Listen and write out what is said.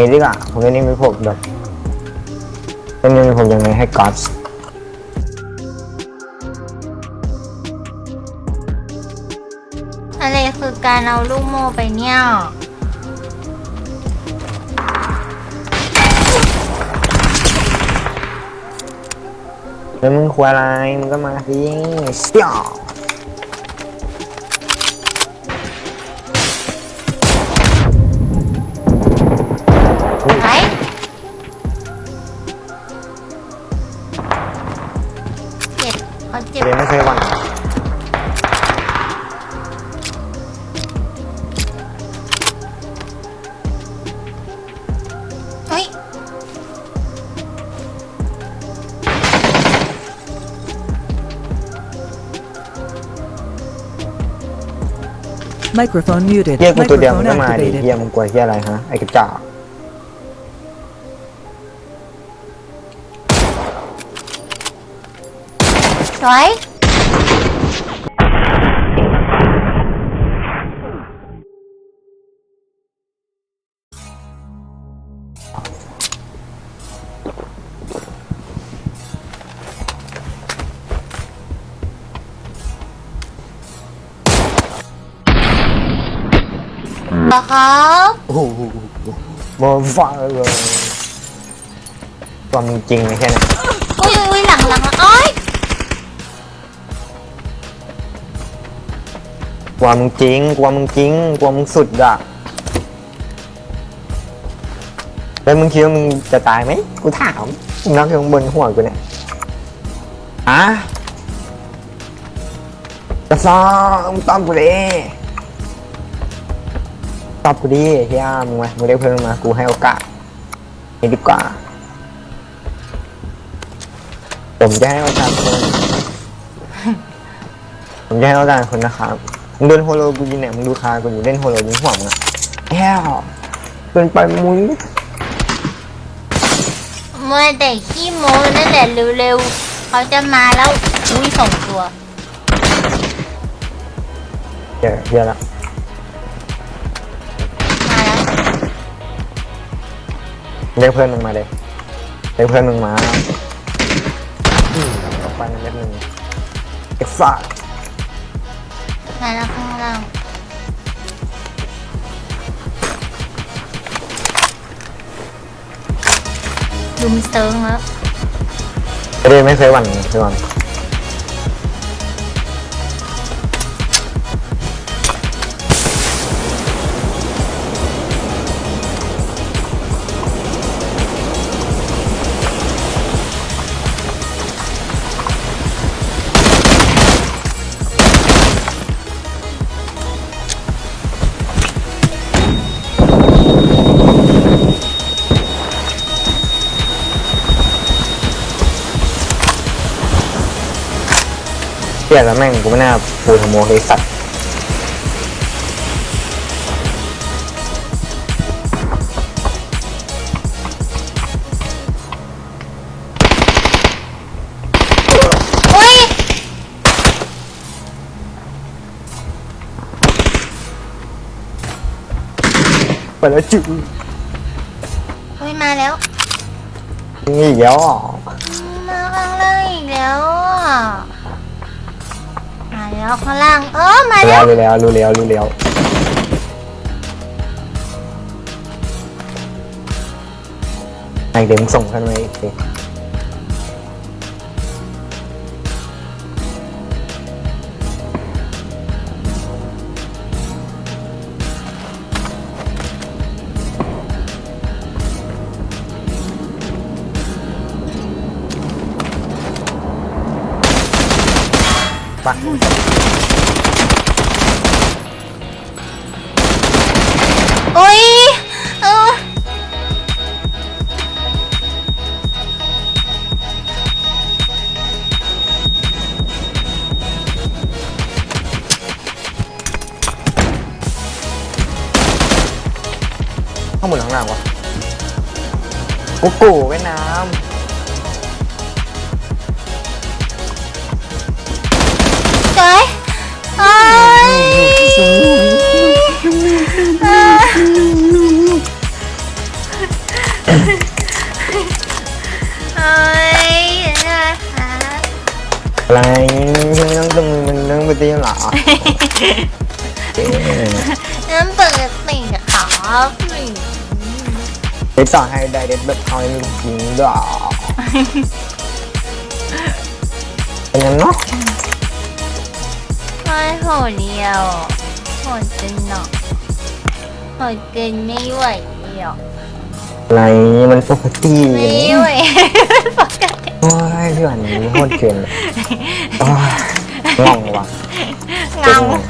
งี้ดีกว่าผมจะนี่มีผมแบบเป็นยังไงผมยังไงให้ก๊อตอะไรคือการเอาลูกโม่ไปเนี่ย แล้วมึงควรอะไรมึงก็มาสิเสี่ยว เจ็บเขาเจ็บเรียนไม่เคยหวั่นเฮ้ย Microphone muted. เฮียกูตัวเดียวมึง Microphone ก็มาดิ activated. เฮียมึงกลัวเฮียอะไรฮะไอ้กระจอก สวย เหรอครับโอ้โหบอฟ้าเลยความมึงจริงไหมแค่นั้นอุ้ยอุ้ยหลังหลังหลังโอ้ย กลัวมึงจริงกลัวมึงจริงกลัวมึงสุดอะแล้วมึงคิดว่ามึงจะตายไหมกูถามนักอยู่ข้างบนหัวกูเนี่ยอะจะซ้อมมึงตอบกูดิตอบกูดิเฮียมึงมามึงได้เพิ่มมากูให้โอกาสนี่ดีกว่าผมจะให้โอกาสคนผมจะให้โอกาสคนนะครับ มึงเดินโฮโลกูยิงเนี่ยมึงดูคากูอยู่เล่นโฮโลยิงหัวมึงอะแย่เป็นไปมุ้ยเมื่อแต่ขี้โม้นั่นแหละเร็วๆเขาจะมาแล้วอุ้ยส่งตัวเดี๋ยวเดี๋ยวละมาแล้วเรียกเพื่อนมึงมาเลยเรียกเพื่อนมึงมาอืมต่อไปนั่นเม็ดหนึ่งเอ็กซ์ฟา มาแล้วข้างล่างลุมเซิงแล้ว ไม่ได้ไม่เคยหวั่นเคยหวั่น เปลี่ยนแล้วแม่งกูไม่น่าปูทโมเลยสัตว์อุ้ยไปแล้วจุ๊อุ้ยมาแล้ว นี่อีกแล้วอะ แล้วข้างล่าง เออมาแล้แล้ววรู้แล้วรู้แล้วรู้แล้วไอเดี๋ยวมึงส่งกันไว้โอเคไปอุ้ยเออข้างบนข้างล่างวะกูกูเวียดนาม สวยเอ้ยเอ้ยเฮ้ยนะคะอะไรไม่ต้องต้องมันเรื่องปกติเหรอเอ๊ะนั่นปิดติ่งครับเด็กสอนให้ได้เด็กแบบเขาไม่จริงด้วยเป็นยังเนาะ ไม่โหดเดียวโหดจนหนอกโหดเกินไม่ไหวเดียวอะไรมันปกติไม่ไหวปกติโอ้ยเพื่อนนี่โคตรเกินเลยโอ้ยงงว่ะเงาเก่ง